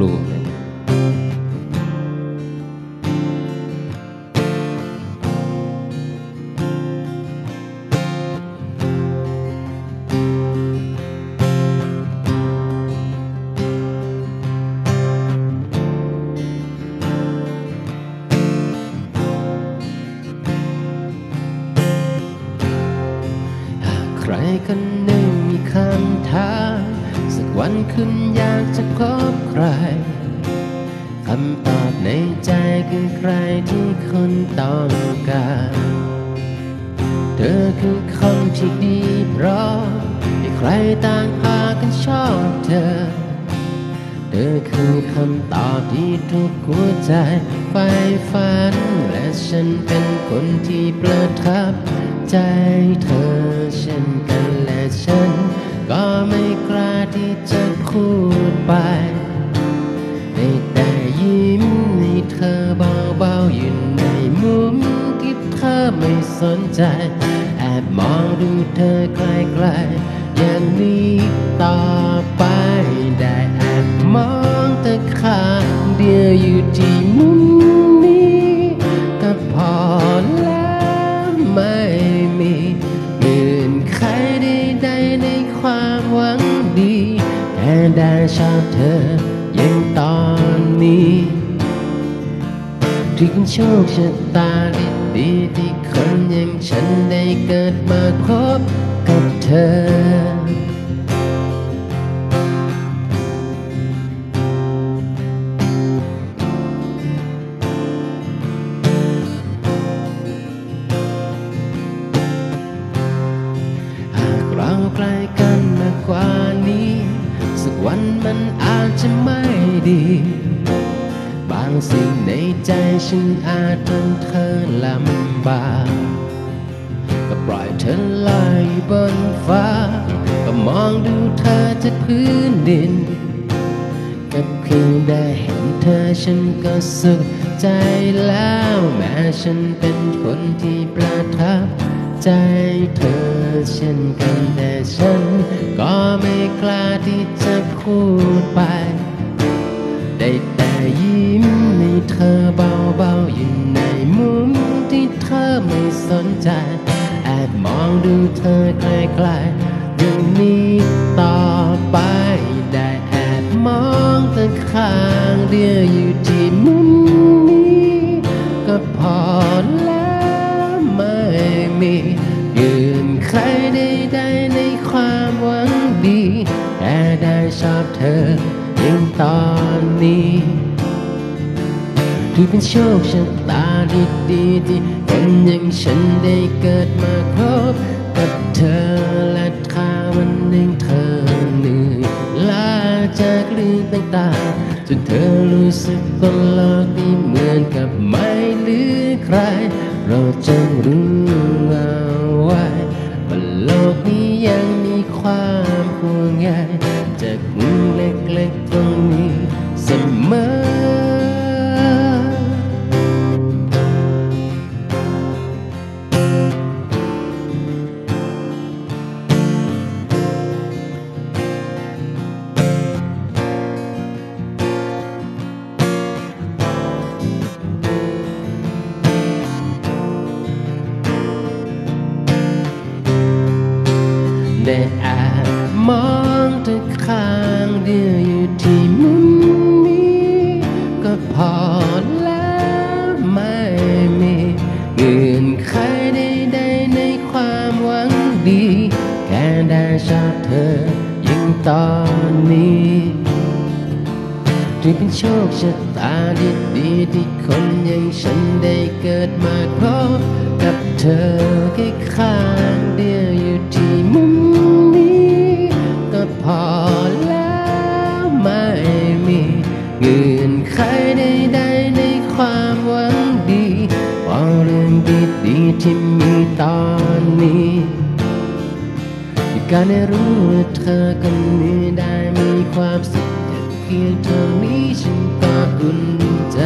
รูใครคนหนึ่งมีคำถาม สักวันคุณอยากจะพบใครคำตอบในใจคือใครที่คุณต้องการ เธอคือคนที่ดีเพราะให้ใครต่างพากันชอบเธอ เธอคือคำตอบที่ทุกหัวใจใฝ่ฝัน และฉันเป็นคนที่ประทับใจเธอเช่นกันและฉันก็ไม่กล้า ที่จะพูดไปได้แต่ยิ้มให้เธอเบาๆอยู่ในมุมที่เธอไม่สนใจ แอบมองดูเธอไกลๆอย่างนี้ต่อไปได้แอบมองเธอข้างเดียวอยู่ที่ ชาเธอยังตอนนี้ที่คุณโชคชะตาดีๆที่คนอย่างฉันได้เกิดมาพบกับเธอ ดี บางสิ่งในใจฉันอาจทำเธอลำบากก็ปล่อยเธอลอยบนฟ้า ก็มองดูเธอจากพื้นดิน กับเพียงได้เห็นเธอฉันก็สุขใจแล้วแม้ฉันเป็นคนที่ประทับใจเธอเช่นกันแต่ฉัน ก็ไม่กล้าที่จะพูดไป เธอเบาๆอยู่ในมุมที่เธอไม่สนใจ แอบมองดูเธอไกลๆเรื่องนี้ต่อไปได้แอบมองเธอข้างเดียวอยู่ที่มุมนี้ก็พอแล้วไม่มีเงื่อนไขใดๆในความหวังดีแค่ได้ชอบเธอยังตอนนี้ ถือเป็นโชคชะตาดีๆที่คนอย่างฉันได้เกิดมาพบกับเธอและถ้าวันหนึ่งเธอเหนื่อยลาจากเรื่องต่างๆจนเธอรู้สึกตลอดนี้เหมือนกับไม่เหลือใคร เราจงรู้เอาไว้ว่าโลกนี้ยังมีความห่วงใยจากมุมเล็กๆตรงนี้เสมอ มองเธอข้างเดียวอยู่ที่มุมนี้ ก็พอแล้วไม่มีเงื่อนไขใดๆในความหวังดี แค่ได้ชอบเธอยิ่งตอนนี้ที่เป็นโชคชะตาดีๆที่คนอย่างฉันได้เกิดมาพบกับเธอแค่ข้างเดียว ที่มีตอนนี้การได้รู้ว่าเธอคนนี้ได้มีความสุขแค่เพียงเท่านี้ฉันก็อุ่นใจ